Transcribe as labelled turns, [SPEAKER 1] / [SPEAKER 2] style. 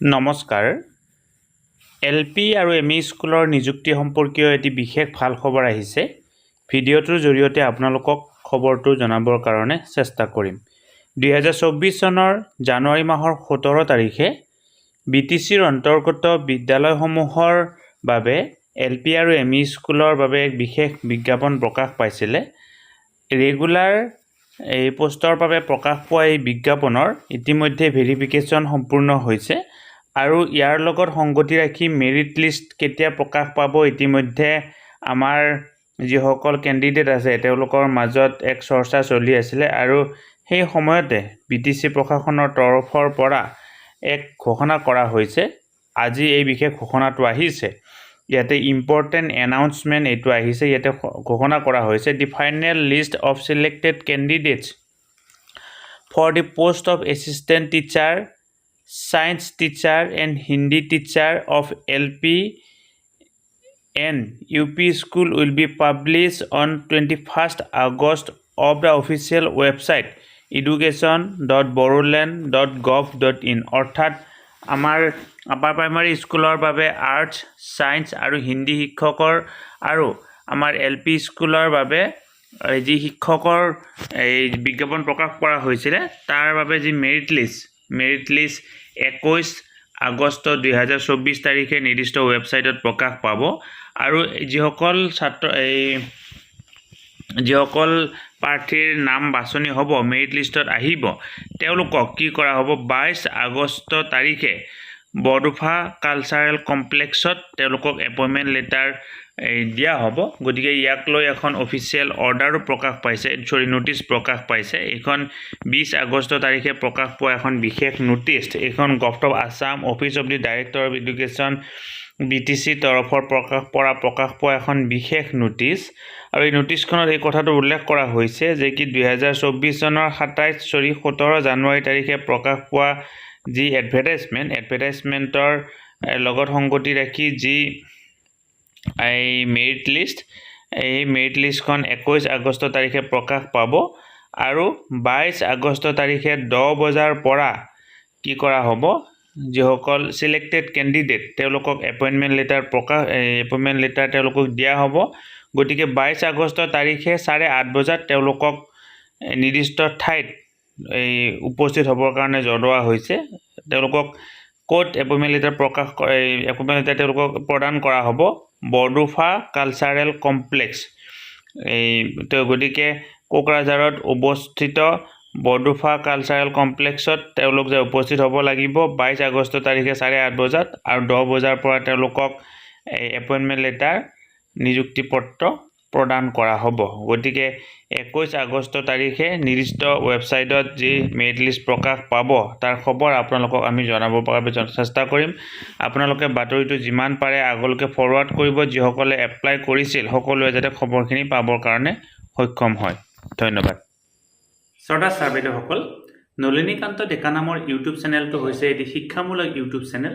[SPEAKER 1] নমস্কাৰ। L P আৰু M E স্কুলৰ নিযুক্তি সম্পৰ্কীয় এটি বিশেষ ভাল খবৰ আহিছে। ভিডিঅ'টোৰ জৰিয়তে আপোনালোকক খবৰটো জনাবৰ কাৰণে চেষ্টা কৰিম। দুহেজাৰ চৌব্বিছ চনৰ জানুৱাৰী মাহৰ সোতৰ তাৰিখে বি টি চিৰ অন্তৰ্গত বিদ্যালয়সমূহৰ বাবে এল পি আৰু এম ই স্কুলৰ বাবে এক বিশেষ বিজ্ঞাপন প্ৰকাশ পাইছিলে। ৰেগুলাৰ এই পষ্টৰ বাবে প্ৰকাশ পোৱা এই বিজ্ঞাপনৰ ইতিমধ্যে ভেৰিফিকেশ্যন সম্পূৰ্ণ হৈছে। আৰু ইয়াৰ লগত সংগতি ৰাখি মেৰিট লিষ্ট কেতিয়া প্ৰকাশ পাব ইতিমধ্যে আমাৰ যিসকল কেণ্ডিডেট আছে তেওঁলোকৰ মাজত এক চৰ্চা চলি আছিলে আৰু সেই সময়তে বি টি চি প্ৰশাসনৰ তৰফৰ পৰা এক ঘোষণা কৰা হৈছে। আজি এই বিশেষ ঘোষণাটো আহিছে। ইয়াতে ইম্পৰ্টেণ্ট এনাউন্সমেণ্ট এইটো আহিছে। ইয়াতে ঘোষণা কৰা হৈছে the final list of selected candidates for the post of assistant teacher science teacher and Hindi teacher of LP and UP school will be published on 21st August of the official website education.borroland.gov.in অৰ্থাৎ আমাৰ upper primary স্কুলৰ বাবে arts science আৰু হিন্দী শিক্ষকৰ আৰু আমাৰ L P স্কুলৰ বাবে যি শিক্ষকৰ এই বিজ্ঞাপন প্ৰকাশ কৰা হৈছিলে তাৰ বাবে যি মেৰিট লিষ্ট মেৰিট লিষ্ট একৈছ আগষ্ট দুহেজাৰ চৌব্বিছ তাৰিখে নিৰ্দিষ্ট ৱেবছাইটত প্ৰকাশ পাব। আৰু যিসকল ছাত্ৰ, এই যিসকল প্ৰাৰ্থীৰ নাম বাছনি হ'ব, মেৰিট লিষ্টত আহিব, তেওঁলোকক কি কৰা হ'ব? বাইছ আগষ্ট তাৰিখে বৰদোফা কালচাৰেল কমপ্লেক্সত তেওঁলোকক এপইণ্টমেণ্ট লেটাৰ দিয়া হ'ব। গতিকে ইয়াক লৈ এখন অফিচিয়েল অৰ্ডাৰো প্ৰকাশ পাইছে। চৰি ন'টিছ প্ৰকাশ পাইছে। এইখন বিছ আগষ্ট তাৰিখে প্ৰকাশ পোৱা এখন বিশেষ ন'টিছ এইখন of Assam office of the director of education B T C তৰফৰ প্ৰকাশ পৰা প্ৰকাশ পোৱা এখন বিশেষ ন'টিছ আৰু এই ন'টিছখনত এই কথাটো উল্লেখ কৰা হৈছে যে কি দুহেজাৰ চৌব্বিছ চনৰ সাতাইছ চৰি সোতৰ জানুৱাৰী তাৰিখে প্ৰকাশ পোৱা যি এডভাৰটাইজমেণ্ট এডভাৰটাইজমেণ্টৰ লগত সংগতি ৰাখি যি এই মেৰিট লিষ্ট, এই মেৰিট লিষ্টখন একৈছ আগষ্ট তাৰিখে প্ৰকাশ পাব আৰু বাইছ আগষ্ট তাৰিখে দহ বজাৰ পৰা কি কৰা হ'ব? যিসকল চিলেক্টেড কেণ্ডিডেট তেওঁলোকক এপইণ্টমেণ্ট লেটাৰ প্ৰকাশ এপইণ্টমেণ্ট লেটাৰ তেওঁলোকক দিয়া হ'ব। গতিকে বাইছ আগষ্ট তাৰিখে চাৰে আঠ বজাত তেওঁলোকক নিৰ্দিষ্ট ঠাইত এই উপস্থিত হ'বৰ কাৰণে জনোৱা হৈছে। তেওঁলোকক ক'ত এপইণ্টমেণ্ট লেটাৰ প্ৰকাশ এপইণ্টমেণ্ট লেটাৰ তেওঁলোকক প্ৰদান কৰা হ'ব? Bodofa cultural complex. এই তো গতিকে কোকৰাঝাৰত অৱস্থিত বৰদোফা কালচাৰেল কমপ্লেক্সত তেওঁলোক যে উপস্থিত হ'ব লাগিব বাইছ আগষ্ট তাৰিখে চাৰে আঠ বজাত আৰু দহ বজাৰ পৰা তেওঁলোকক এই এপইণ্টমেণ্ট লেটাৰ নিযুক্তি পত্ৰ প্ৰদান কৰা হ'ব। গতিকে একৈছ আগষ্ট তাৰিখে নিৰ্দিষ্ট ৱেবছাইটত যি মেৰিট লিষ্ট প্ৰকাশ পাব তাৰ খবৰ আপোনালোকক আমি জনাবৰ বাবে চেষ্টা কৰিম। আপোনালোকে বাতৰিটো যিমান পাৰে আগলৈকে ফৰৱাৰ্ড কৰিব যিসকলে এপ্লাই কৰিছিল সকলোৱে যাতে খবৰখিনি পাবৰ কাৰণে সক্ষম হয়। ধন্যবাদ। শ্ৰদ্ধা ছাৰ বাইদেউসকল নলিনীকান্ত ডেকা নামৰ ইউটিউব চেনেলটো হৈছে এটি শিক্ষামূলক ইউটিউব চেনেল।